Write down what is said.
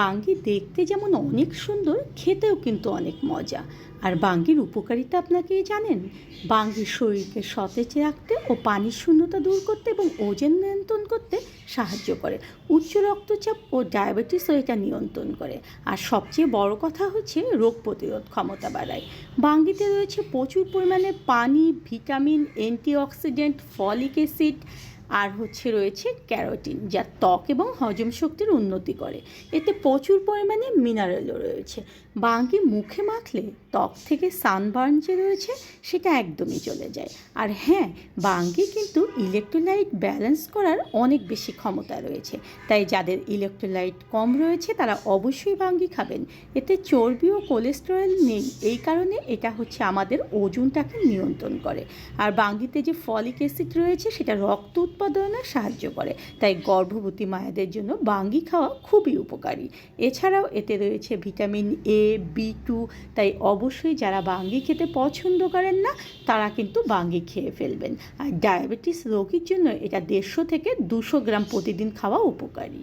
বাঙ্গি দেখতে যেমন অনেক সুন্দর, খেতেও কিন্তু অনেক মজা। আর বাঙ্গির উপকারিতা আপনাকে জানেন? বাঙ্গি শরীরকে সতেজ রাখতে ও পানির শূন্যতা দূর করতে এবং ওজন নিয়ন্ত্রণ করতে সাহায্য করে। উচ্চ রক্তচাপ ও ডায়াবেটিসও এটা নিয়ন্ত্রণ করে। আর সবচেয়ে বড় কথা হচ্ছে রোগ প্রতিরোধ ক্ষমতা বাড়ায়। বাঙ্গিতে রয়েছে প্রচুর পরিমাণে পানি, ভিটামিন, অ্যান্টিঅক্সিডেন্ট, ফলিক অ্যাসিড আর হচ্ছে রয়েছে ক্যারোটিন, যা ত্বক এবং হজম শক্তির উন্নতি করে। এতে প্রচুর পরিমাণে মিনারেলও রয়েছে। বাঙ্গি মুখে মাখলে ত্বক থেকে সানবার্ন যে রয়েছে, সেটা একদমই চলে যায়। আর হ্যাঁ বাঙ্গি কিন্তু ইলেকট্রোলাইট ব্যালেন্স করার অনেক বেশি ক্ষমতা রয়েছে। তাই যাদের ইলেকট্রোলাইট কম রয়েছে, তারা অবশ্যই ভাঙ্গি খাবেন। এতে চর্বি ও কোলেস্টেরল নেই। এই কারণে এটা হচ্ছে আমাদের ওজনটাকে নিয়ন্ত্রণ করে। আর বাঙ্গিতে যে ফলিক অ্যাসিড রয়েছে, সেটা রক্ত উৎপাদনে সাহায্য করে। তাই গর্ভবতী মায়েদের জন্য বাঙ্গি খাওয়া খুবই উপকারী। এছাড়াও এতে রয়েছে ভিটামিন এ, বি টু। তাই অবশ্যই যারা বাঙ্গি খেতে পছন্দ করেন না, তারা কিন্তু বাঙ্গি খেয়ে ফেলবেন। আর ডায়াবেটিস রোগীর জন্য এটা দেড়শো থেকে দুশো গ্রাম প্রতিদিন খাওয়া উপকারী।